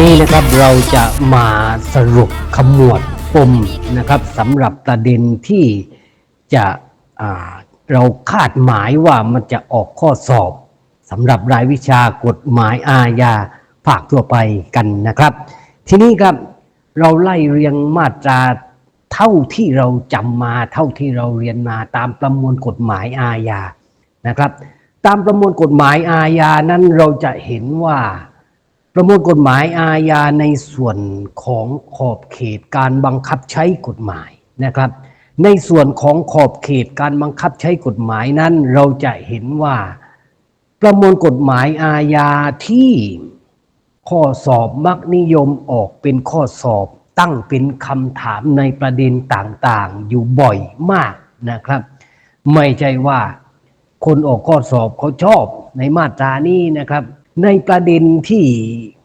นี้นะครับเราจะมาสรุปขมวดปมนะครับสำหรับประเด็นที่จะเราคาดหมายว่ามันจะออกข้อสอบสำหรับรายวิชากฎหมายอาญาภาคทั่วไปกันนะครับ ทีนี้ครับเราไล่เรียงมาตราเท่าที่เราจำมาเท่าที่เราเรียนมาตามประมวลกฎหมายอาญานะครับ ตามประมวลกฎหมายอาญานั้นเราจะเห็นว่า ประมวลกฎหมายอาญาในส่วนของขอบเขตการบังคับใช้กฎหมายนะครับ ในส่วนของขอบเขตการบังคับใช้กฎหมายนั้น เราจะเห็นว่า ประมวลกฎหมายอาญาที่ข้อสอบมักนิยมออกเป็นข้อสอบตั้งเป็นคำถามในประเด็นต่างๆ อยู่บ่อยมากนะครับ ไม่ใช่ว่าคนออกข้อสอบเขาชอบในมาตรานี้นะครับ ในประเด็นที่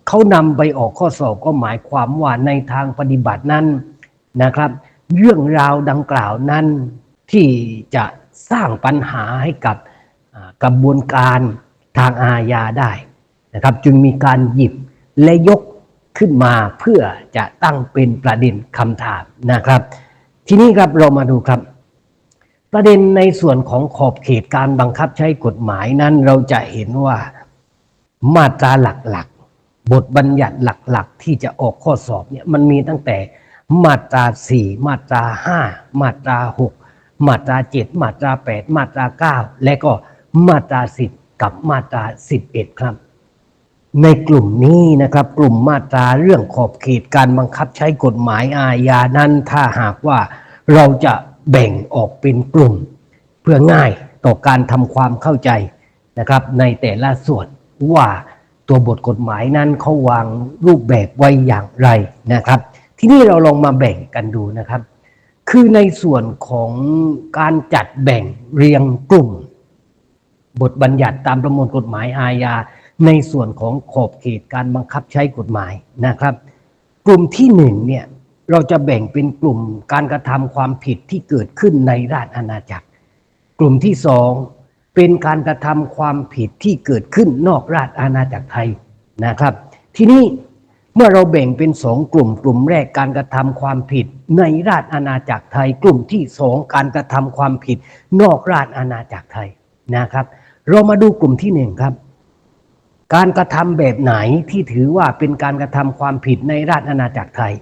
เขานำไปออกข้อสอบก็หมายความว่าในทางปฏิบัตินั้นนะครับ เรื่องราวดังกล่าวนั้นที่จะสร้างปัญหาให้กับกระบวนการทางอาญาได้นะครับ จึงมีการหยิบและยกขึ้นมาเพื่อจะตั้งเป็นประเด็นคำถามนะครับ ทีนี้ครับเรามาดูครับ ประเด็นในส่วนของขอบเขตการบังคับใช้กฎหมายนั้นเราจะเห็นว่า มาตราหลักๆ บทบัญญัติหลักๆ ที่จะออกข้อสอบเนี่ยมันมีตั้งแต่มาตรา4มาตรา5มาตรา6มาตรา7มาตรา8มาตรา9และก็มาตรา10กับมาตรา11ครับ ในกลุ่มนี้นะครับ กลุ่มมาตราเรื่องขอบเขตการบังคับใช้กฎหมายอาญานั้นถ้าหากว่าเราจะแบ่งออกเป็นกลุ่ม เพื่อง่ายต่อการทำความเข้าใจนะครับ ในแต่ละส่วน ว่าตัวบทกฎหมายนั้นเขาวางรูปแบบไว้อย่างไรนะครับ ที่นี่เราลองมาแบ่งกันดูนะครับ คือในส่วนของการจัดแบ่งเรียงกลุ่ม บทบัญญัติตามประมวลกฎหมายอาญาในส่วนของขอบเขตการบังคับใช้กฎหมายนะครับ กลุ่มที่หนึ่งเนี่ยเราจะแบ่งเป็นกลุ่มการกระทำความผิดที่เกิดขึ้นในราชอาณาจักร กลุ่มที่สอง เป็นการกระทำความผิดที่เกิดขึ้นนอกราชอาณาจักรไทยนะครับ ทีนี้เมื่อเราแบ่งเป็นสองกลุ่ม กลุ่มแรกการกระทำความผิด ในราชอาณาจักรไทย กลุ่มที่สองการกระทำความผิด นอกราชอาณาจักรไทยนะครับ เรามาดูกลุ่มที่หนึ่งครับ การกระทำแบบไหนที่ถือว่าเป็นการกระทำความผิดในราชอาณาจักรไทย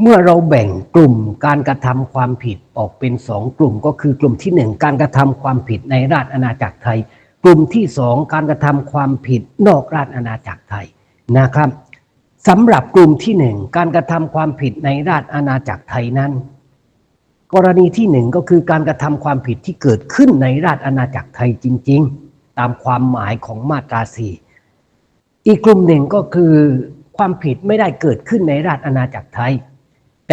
เมื่อเราแบ่งกลุ่มการกระทำความผิดออกเป็นสองกลุ่มก็คือกลุ่มที่หนึ่งการกระทำความผิดในราชอาณาจักรไทย กลุ่มที่สองการกระทำความผิดนอกราชอาณาจักรไทยนะครับสำหรับกลุ่มที่หนึ่งการกระทำความผิดในราชอาณาจักรไทยนั้น กรณีที่หนึ่งก็คือการกระทำความผิดที่เกิดขึ้นในราชอาณาจักรไทยจริง ๆ ตามความหมายของมาตราสี่อีกกลุ่มหนึ่งก็คือความผิดไม่ได้เกิดขึ้นในราชอาณาจักรไทย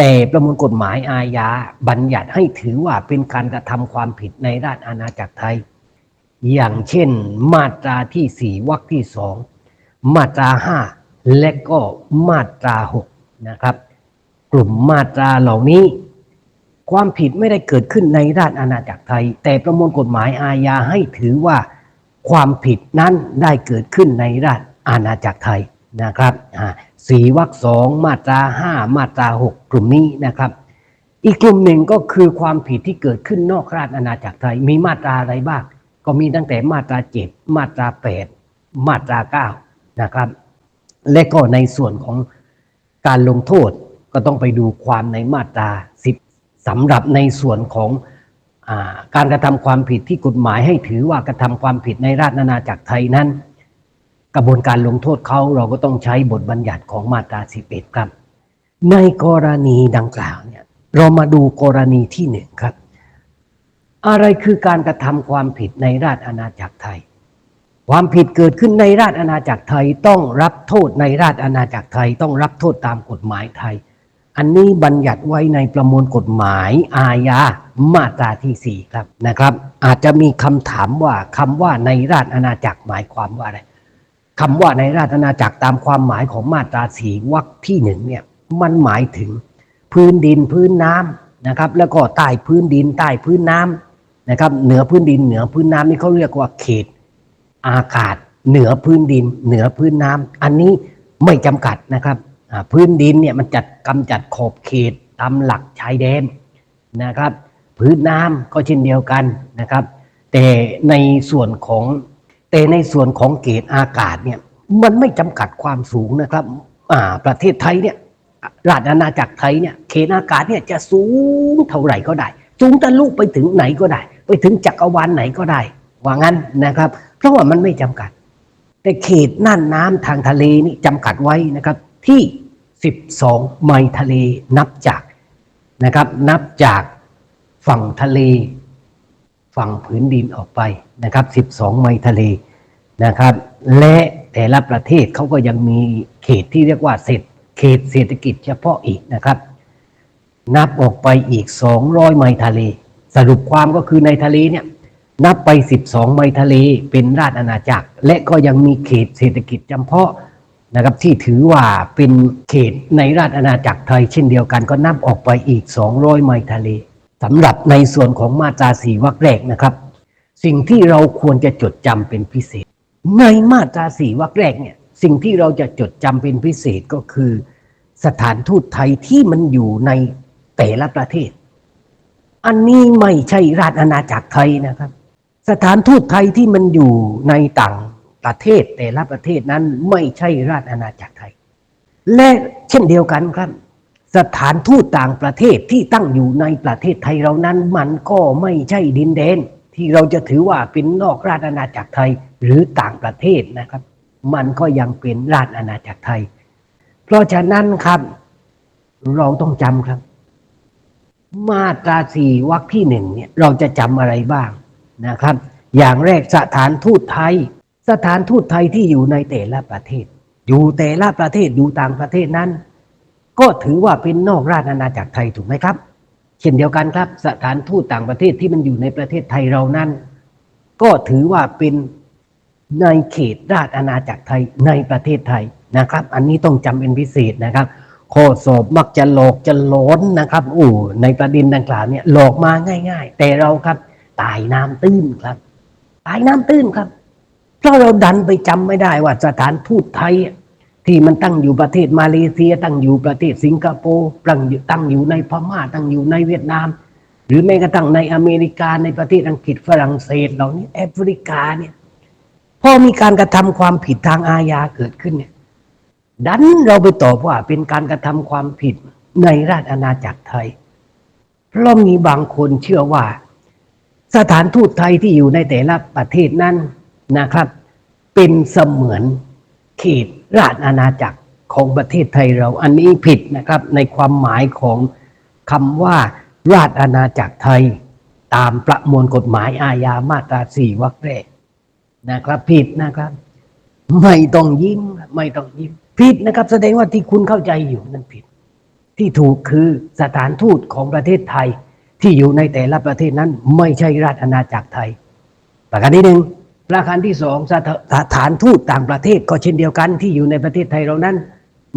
แต่ประมวลกฎหมายอาญาบัญญัติให้ถือว่าเป็นการกระทำความผิดในราชอาณาจักรไทย อย่างเช่น มาตราที่สี่วรรคที่สองมาตราห้าและก็มาตราหกนะครับ กลุ่มมาตราเหล่านี้ ความผิดไม่ได้เกิดขึ้นในราชอาณาจักรไทย แต่ประมวลกฎหมายอาญาให้ถือว่าความผิดนั้นได้เกิดขึ้นในราชอาณาจักรไทยนะครับอ่า สี่วรรคสองมาตราห้ามาตราหกกลุ่มนี้นะครับ อีกกลุ่มหนึ่งก็คือความผิดที่เกิดขึ้นนอกราชอาณาจักรไทย มีมาตราอะไรบ้างก็มีตั้งแต่มาตราเจ็ดมาตราแปดมาตราเก้านะครับ และก็ในส่วนของการลงโทษก็ต้องไปดูความในมาตราสิบสำหรับในส่วนของอการกระทำความผิดที่กฎหมายให้ถือว่ากระทำความผิดในราชอาณาจักรไทยนั้น กระบวนการลงโทษเขาเราก็ต้องใช้บทบัญญัติของมาตรา 11 ครับ ในกรณีดังกล่าวเนี่ยเรามาดูกรณีที่หนึ่งครับ อะไรคือการกระทำความผิดในราชอาณาจักรไทย ความผิดเกิดขึ้นในราชอาณาจักรไทยต้องรับโทษในราชอาณาจักรไทยต้องรับโทษตามกฎหมายไทย อันนี้บัญญัติไว้ในประมวลกฎหมายอาญามาตราที่4ครับนะครับ อาจจะมีคำถามว่าคำว่าในราชอาณาจักรหมายความว่าอะไร คำว่าในราชอาณาจักรตามความหมายของมาตราสีวรรคที่หนึ่งเนี่ยมันหมายถึงพื้นดินพื้นน้ำนะครับแล้วก็ใต้พื้นดินใต้พื้นน้ำนะครับเหนือพื้นดินเหนือพื้นน้ำนี่เขาเรียกว่าเขตอากาศ เหนือพื้นดิน เหนือพื้นน้ำอันนี้ไม่จำกัดนะครับพื้นดินเนี่ยมันจัดกำจัดขอบเขตตามหลักชายแดนนะครับ พื้นน้ำก็เช่นเดียวกันนะครับ แต่ในส่วนของ แต่ในส่วนของเกณฑ์อากาศเนี่ยมันไม่จำกัดความสูงนะครับประเทศไทยเนี่ยราชอาณาจักรไทยเนี่ยเขตอากาศเนี่ยจะสูงเท่าไหร่ก็ได้ สูงทะลุไปถึงไหนก็ได้ ไปถึงจักรวาลไหนก็ได้ ว่างั้นนะครับ เพราะว่ามันไม่จำกัด แต่เขตน่านน้ำทางทะเลนี่จำกัดไว้นะครับที่ 12 ไมล์ทะเลนับจากนะครับนับจากฝั่งทะเล ฝั่งผืนดินออกไปนะครับ 12 ไมล์ทะเลนะครับ และแต่ละประเทศเขาก็ยังมีเขตที่เรียกว่าเศรษฐเขตเศรษฐกิจเฉพาะอีกนะครับ นับออกไปอีก 200 ไมล์ทะเล สรุปความก็คือในทะเลเนี่ยนับไป 12 ไมล์ทะเลเป็นราชอาณาจักร และก็ยังมีเขตเศรษฐกิจจำเพาะนะครับที่ถือว่าเป็นเขตในราชอาณาจักรไทยเช่นเดียวกันก็นับออกไปอีก 200 ไมล์ทะเล สำหรับในส่วนของมาตราสีวรรคแรกนะครับ สิ่งที่เราควรจะจดจำเป็นพิเศษ ในมาตราสีวรรคแรกเนี่ยสิ่งที่เราจะจดจำเป็นพิเศษก็คือ สถานทูตไทยที่มันอยู่ในแต่ละประเทศ อันนี้ไม่ใช่ราชอาณาจักรไทยนะครับ สถานทูตไทยที่มันอยู่ในต่างประเทศแต่ละประเทศนั้นไม่ใช่ราชอาณาจักรไทย และเช่นเดียวกันครับ สถานทูตต่างประเทศที่ตั้งอยู่ในประเทศไทยเรานั้น มันก็ไม่ใช่ดินแดน ที่เราจะถือว่าเป็นนอกราชอาณาจักรไทยหรือต่างประเทศนะครับ มันก็ยังเป็นราชอาณาจักรไทย เพราะฉะนั้นครับเราต้องจำครับ มาตราสี่วรรคที่หนึ่งเนี่ยเราจะจำอะไรบ้างนะครับ อย่างแรกสถานทูตไทย สถานทูตไทยที่อยู่ในแต่ละประเทศ อยู่แต่ละประเทศอยู่ต่างประเทศนั้น ก็ถือว่าเป็นนอกราชอาณาจักรไทยถูกไหมครับ เช่นเดียวกันครับ สถานทูตต่างประเทศที่มันอยู่ในประเทศไทยเรานั้น ก็ถือว่าเป็นในเขตราชอาณาจักรไทยในประเทศไทยนะครับ อันนี้ต้องจำเป็นพิเศษนะครับข้อสอบมักจะหลอกจะหล้นนะครับโอ้ในประเด็นดังกล่าวเนี่ยหลอกมาง่าย ๆ แต่เราครับตายน้ำตื้นครับ ตายน้ำตื้นครับเพราะเราดันไปจำไม่ได้ว่าสถานทูตไทย ที่มันตั้งอยู่ประเทศมาเลเซีย ตั้งอยู่ประเทศสิงคโปร์ตั้งอยู่ตั้งอยู่ในพม่า ตั้งอยู่ในเวียดนาม หรือแม้กระทั่งในอเมริกาในประเทศอังกฤษฝรั่งเศสเหล่านี้แอฟริกาเนี่ยพอมีการกระทำความผิดทางอาญาเกิดขึ้นเนี่ยดันเราไปตอบว่าเป็นการกระทำความผิดในราชอาณาจักรไทย เพราะมีบางคนเชื่อว่า สถานทูตไทยที่อยู่ในแต่ละประเทศนั้นนะครับ เป็นเสมือน ขตราชอาณาจักรของประเทศไทยเรา อันนี้ผิดนะครับในความหมายของคำว่า ราชอาณาจักรไทย ตามประมวลกฎหมายอาญามาตราสี่วรรคแรกนะครับผิดนะครับ ไม่ต้องยิ้มไม่ต้องยิ้มผิดนะครับ แสดงว่าที่คุณเข้าใจอยู่นั่นผิด ที่ถูกคือสถานทูตของประเทศไทยที่อยู่ในแต่ละประเทศนั้น ไม่ใช่ราชอาณาจักรไทย ประการที่หนึ่ง ประการที่สองสถานทูตต่างประเทศก็เช่นเดียวกันที่อยู่ในประเทศไทยเรานั้น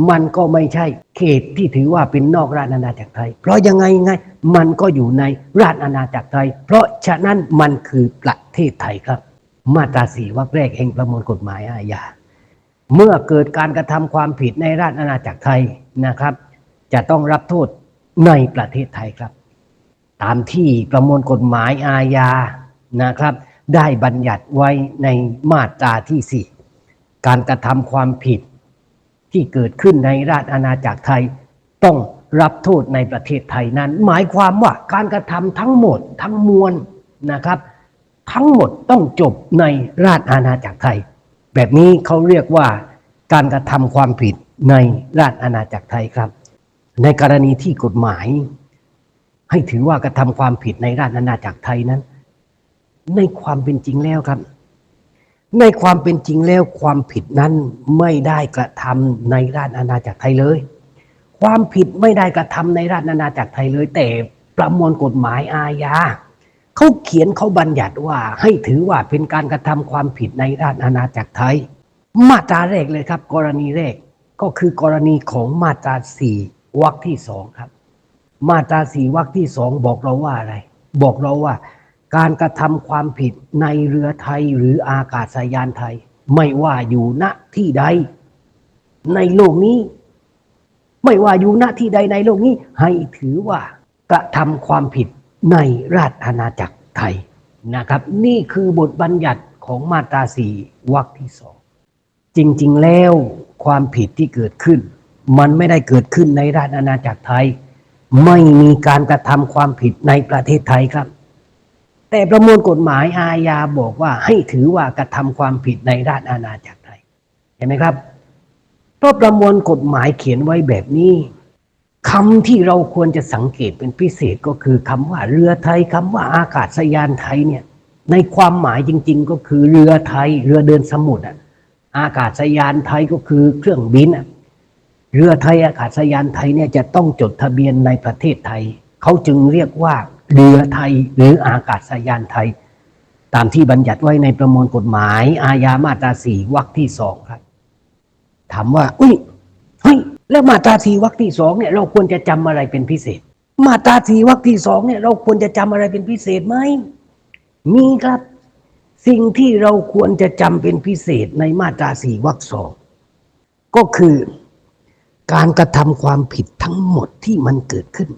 มันก็ไม่ใช่เขตที่ถือว่าเป็นนอกราชอาณาจักรไทย เพราะยังไงไงมันก็อยู่ในราชอาณาจักรไทย เพราะฉะนั้นมันคือประเทศไทยครับ มาตราสี่วรรคแรกแห่งประมวลกฎหมายอาญาเมื่อเกิดการกระทำความผิดในราชอาณาจักรไทยนะครับ จะต้องรับโทษในประเทศไทยครับ ตามที่ประมวลกฎหมายอาญานะครับ ได้บัญญัติไว้ในมาตราที่สี่การกระทำความผิดที่เกิดขึ้นในราชอาณาจักรไทยต้องรับโทษในประเทศไทยนั้น หมายความว่าการกระทำทั้งหมดทั้งมวลนะครับ ทั้งหมดต้องจบในราชอาณาจักรไทย แบบนี้เขาเรียกว่าการกระทำความผิดในราชอาณาจักรไทยครับ ในกรณีที่กฎหมาย ให้ถือว่ากระทำความผิดในราชอาณาจักรไทยนั้น ในความเป็นจริงแล้วครับ ในความเป็นจริงแล้วความผิดนั้นไม่ได้กระทำในราชอาณาจักรไทยเลย ความผิดไม่ได้กระทำในราชอาณาจักรไทยเลย แต่ประมวลกฎหมายอาญาเขาเขียนเขาบัญญัติว่าให้ถือว่าเป็นการกระทำความผิดในราชอาณาจักรไทย มาตราแรกเลยครับ กรณีแรกก็คือกรณีของมาตราสี่วรรคที่สองครับ มาตราสี่วรรคที่สองบอกเราว่าอะไร บอกเราว่า การกระทำความผิดในเรือไทยหรืออากาศยานไทย ไม่ว่าอยู่ณที่ใด ในโลกนี้ ไม่ว่าอยู่ณที่ใดในโลกนี้ ให้ถือว่ากระทำความผิดในราชอาณาจักรไทยนะครับ นี่คือบทบัญญัติของมาตราสี่วรรคที่สองจริง ๆ แล้วความผิดที่เกิดขึ้น มันไม่ได้เกิดขึ้นในราชอาณาจักรไทย ไม่มีการกระทำความผิดในประเทศไทยครับ แต่ประมวลกฎหมายอาญาบอกว่าให้ถือว่ากระทำความผิดในราชอาณาจักรไทยเห็นไหมครับ เพราะประมวลกฎหมายเขียนไว้แบบนี้คำที่เราควรจะสังเกตเป็นพิเศษก็คือคำว่าเรือไทยคำว่าอากาศยานไทยเนี่ย ในความหมายจริง ๆ ก็คือเรือไทย เรือเดินสมุทรอะอากาศยานไทยก็คือเครื่องบินอะเรือไทยอากาศยานไทยเนี่ยจะต้องจดทะเบียนในประเทศไทย เขาจึงเรียกว่า เรือไทยหรืออากาศยานไทย ตามที่บัญญัติไว้ในประมวลกฎหมาย อาญามาตราสี่วรรคที่สองครับ ถามว่าอุ้ยเฮ้ยแล้วมาตราสี่วรรคที่สองเนี่ยเราควรจะจำอะไรเป็นพิเศษ มาตราสี่วรรคที่สองเนี่ยเราควรจะจำอะไรเป็นพิเศษไหมมีครับ สิ่งที่เราควรจะจำเป็นพิเศษในมาตราสี่วรรคสองก็คือการกระทำความผิดทั้งหมดที่มันเกิดขึ้น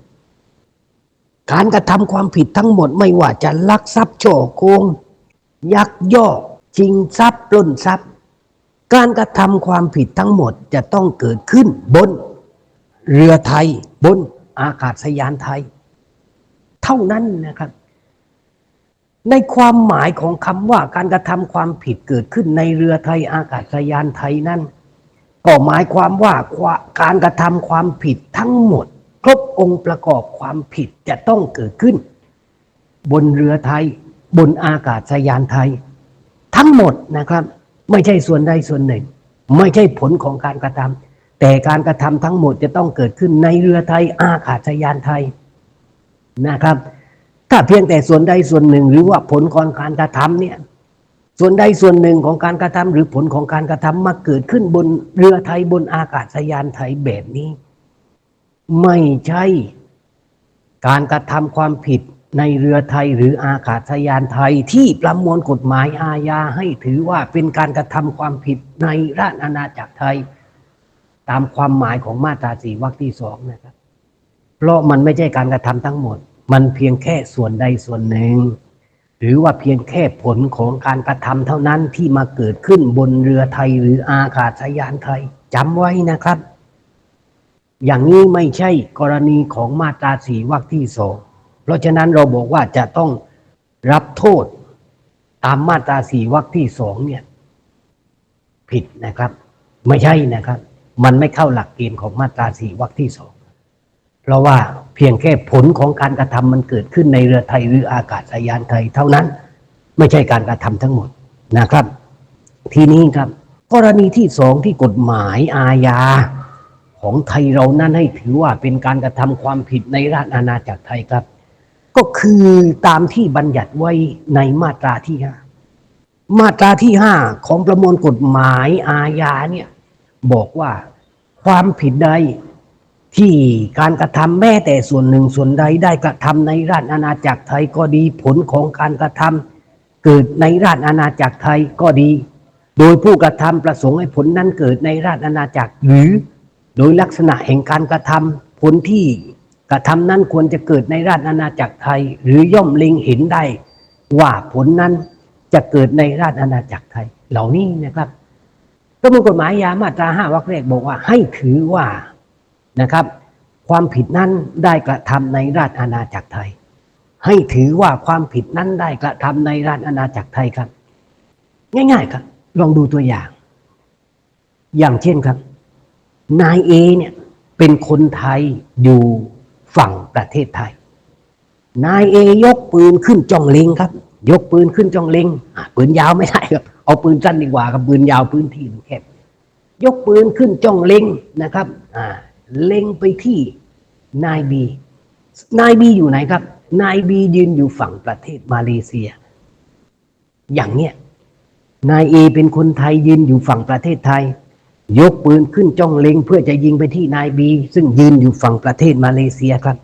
การกระทำความผิดทั้งหมดไม่ว่าจะลักทรัพย์ช่อโกง ยักยอกชิงทรัพย์ปล้นทรัพย์ การกระทำความผิดทั้งหมดจะต้องเกิดขึ้นบนเรือไทยบนอากาศยานไทย เท่านั้นนะครับ ในความหมายของคำว่าการกระทำความผิดเกิดขึ้นในเรือไทยอากาศยานไทยนั้นก็หมายความว่าการกระทำความผิดทั้งหมด ครบองค์ประกอบความผิดจะต้องเกิดขึ้น บนเรือไทย บนอากาศยานไทย ทั้งหมดนะครับ ไม่ใช่ส่วนใดส่วนหนึ่ง ไม่ใช่ผลของการกระทำแต่การกระทำทั้งหมดจะต้องเกิดขึ้นในเรือไทย อากาศยานไทยนะครับ ถ้าเพียงแต่ส่วนใดส่วนหนึ่ง หรือว่าผลของการกระทำเนี่ยส่วนใดส่วนหนึ่งของการกระทำหรือผลของการกระทำมาเกิดขึ้นบนเรือไทยบนอากาศยานไทยแบบนี้ ไม่ใช่การกระทำความผิดในเรือไทยหรืออากาศยานไทยที่ประมวลกฎหมายอาญาให้ถือว่าเป็นการกระทำความผิดในราชอาณาจักรไทย ตามความหมายของมาตราสี่วรรคที่สองนะครับ เพราะมันไม่ใช่การกระทำทั้งหมด มันเพียงแค่ส่วนใดส่วนหนึ่ง หรือว่าเพียงแค่ผลของการกระทำเท่านั้นที่มาเกิดขึ้นบนเรือไทยหรืออากาศยานไทยจำไว้นะครับ อย่างนี้ไม่ใช่กรณีของมาตราสี่วรรคที่สองเพราะฉะนั้นเราบอกว่าจะต้องรับโทษตามมาตราสี่วรรคที่สองเนี่ย ผิดนะครับ ไม่ใช่นะครับ มันไม่เข้าหลักเกณฑ์ของมาตราสี่วรรคที่สองเพราะว่าเพียงแค่ผลของการกระทำมันเกิดขึ้นในเรือไทยหรืออากาศยานไทยเท่านั้น ไม่ใช่การกระทำทั้งหมดนะครับ ทีนี้ครับ กรณีที่สองที่กฎหมายอาญา ของไทยเรานั้นให้ถือว่าเป็นการกระทำความผิดในราชอาณาจักรไทยครับ ก็คือตามที่บัญญัติไว้ในมาตราที่ห้ามาตราที่ห้าของประมวลกฎหมายอาญาเนี่ยบอกว่าความผิดใดที่การกระทำแม้แต่ส่วนหนึ่งส่วนใดได้กระทำในราชอาณาจักรไทยก็ดีผลของการกระทำเกิดในราชอาณาจักรไทยก็ดี โดยผู้กระทำประสงค์ให้ผลนั้นเกิดในราชอาณาจักรหรือ โดยลักษณะแห่งการกระทำผลที่กระทำนั้นควรจะเกิดในราชอาณาจักรไทย หรือย่อมเล็งเห็นได้ว่าผลนั้นจะเกิดในราชอาณาจักรไทย เหล่านี้นะครับประมวลกฎหมายยามาตราห้าวรรคแรกบอกว่าให้ถือว่านะครับ ความผิดนั้นได้กระทำในราชอาณาจักรไทย ให้ถือว่าความผิดนั้นได้กระทำในราชอาณาจักรไทยครับ ง่าย ๆ ครับ ลองดูตัวอย่าง อย่างเช่นครับ นายเอเนี่ยเป็นคนไทยอยู่ฝั่งประเทศไทย นายเอยกปืนขึ้นจ้องเล็งครับ ยกปืนขึ้นจ้องเล็งปืนยาวไม่ได้ครับ เอาปืนสั้นดีกว่าครับปืนยาวพื้นที่มันแคบยกปืนขึ้นจ้องเล็งนะครับอ่าเล็งไปที่นายบีนายบีอยู่ไหนครับ นายบียืนอยู่ฝั่งประเทศมาเลเซีย อย่างเนี้ยนายเอเป็นคนไทยยืนอยู่ฝั่งประเทศไทย ยกปืนขึ้นจ้องเล็ง เพื่อจะยิงไปที่นายบี ซึ่งยืนอยู่ฝั่งประเทศมาเลเซียครับ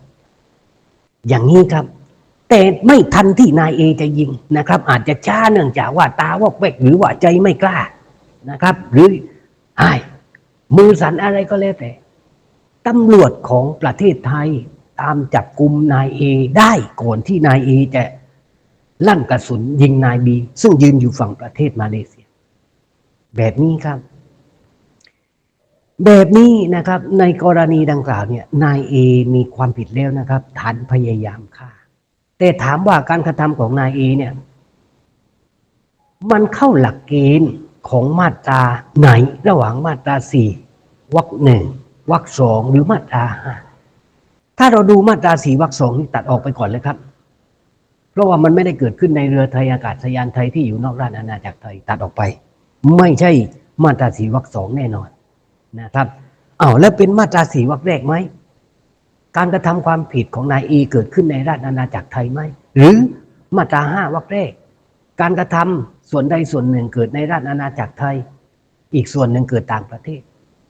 อย่างนี้ครับ แต่ไม่ทันที่นายเอจะยิงนะครับ อาจจะช้าเนื่องจากว่าตาวอกแวกหรือว่าใจไม่กล้านะครับ หรือไอ้มือสั่นอะไรก็แล้วแต่ตำรวจของประเทศไทยตามจับกลุ่มนายเอได้ก่อนที่นายเอจะลั่นกระสุนยิงนายบี ซึ่งยืนอยู่ฝั่งประเทศมาเลเซีย แบบนี้ครับ แบบนี้นะครับในกรณีดังกล่าวเนี่ยนายเอมีความผิดแล้วนะครับฐานพยายามฆ่า แต่ถามว่าการกระทำของนายเอเนี่ยมันเข้าหลักเกณฑ์ของมาตราไหนระหว่างมาตราสี่วรรคหนึ่งวรรคสองหรือมาตราห้าถ้าเราดูมาตราสี่วรรคสองนี่ตัดออกไปก่อนเลยครับ เพราะว่ามันไม่ได้เกิดขึ้นในเรือไทยอากาศยานไทยที่อยู่นอกราชอาณาจักรไทยตัดออกไป ไม่ใช่มาตราสี่วรรคสองแน่นอน นะครับอ้าวแล้วเป็นมาตราสี่วรรคแรกไหมการกระทำความผิดของนายเอเกิดขึ้นในราชอาณาจักรไทยไหมหรือมาตราห้าวรรคแรก การกระทำส่วนใดส่วนหนึ่งเกิดในราชอาณาจักรไทย อีกส่วนหนึ่งเกิดต่างประเทศ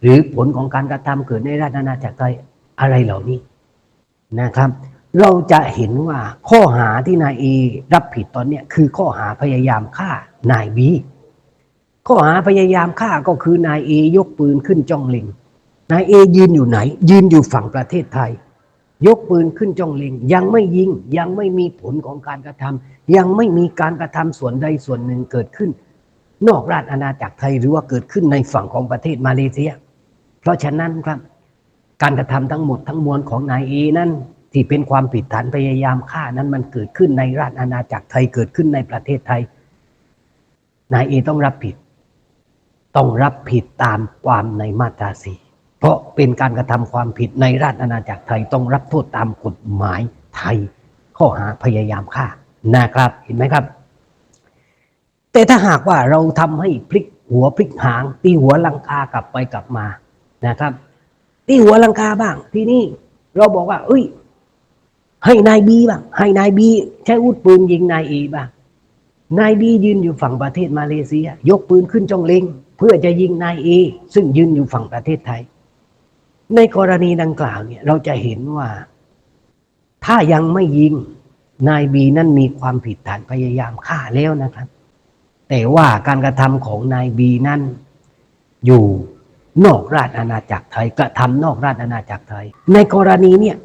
หรือผลของการกระทำเกิดในราชอาณาจักรไทยอะไรเหล่านี้นะครับ เราจะเห็นว่าข้อหาที่นายเอรับผิดตอนนี้คือข้อหาพยายามฆ่านายบี ข้อหาพยายามฆ่าก็คือนายเอยกปืนขึ้นจ้องเล็ง นายเอยืนอยู่ไหน ยืนอยู่ฝั่งประเทศไทย ยกปืนขึ้นจ้องเล็ง ยังไม่ยิงยังไม่มีผลของการกระทำยังไม่มีการกระทำส่วนใดส่วนหนึ่งเกิดขึ้น นอกราชอาณาจักรไทยหรือว่าเกิดขึ้นในฝั่งของประเทศมาเลเซีย เพราะฉะนั้นครับ การกระทำทั้งหมดทั้งมวลของนายเอนั้นที่เป็นความผิดฐานพยายามฆ่านั้นมันเกิดขึ้นในราชอาณาจักรไทยเกิดขึ้นในประเทศไทยนายเอต้องรับผิด ต้องรับผิดตามความในมาตราสี่เพราะเป็นการกระทำความผิดในราชอาณาจักรไทยต้องรับโทษตามกฎหมายไทย ข้อหาพยายามฆ่านะครับเห็นไหมครับ แต่ถ้าหากว่าเราทำให้พลิกหัวพลิกหางตีหัวลังกากลับไปกลับมานะครับตีหัวลังกาบ้าง ทีนี้เราบอกว่า เอ้ย ให้นายบีบ้าง ให้นายบีใช้อาวุธปืนยิงนายเอบ้างนายบียืนอยู่ฝั่งประเทศมาเลเซีย ยกปืนขึ้นจ้องเล็ง พื่อจะยิงนายเอซึ่งยืนอยู่ฝั่งประเทศไทย ในกรณีดังกล่าวเนี่ยเราจะเห็นว่า ถ้ายังไม่ยิงนายบีนั่นมีความผิดฐานพยายามฆ่าแล้วนะครับ แต่ว่าการกระทำของนายบีนั้นอยู่นอกราชอาณาจักรไทยกระทำนอกราชอาณาจักรไทย ในกรณีเนี่ย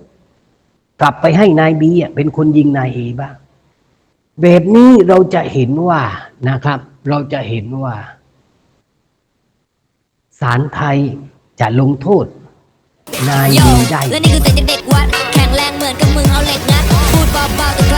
กลับไปให้นายบีเป็นคนยิงนายเอบ้างแบบนี้เราจะเห็นว่านะครับ เราจะเห็นว่า ศาลไทยจะลงโทษ นายโยบีได้ และนี่คือเสียงจากเด็กวัด แข็งแรงเหมือนกับมึงเอาเหล็กงัดพูดเบาๆแต่ใคร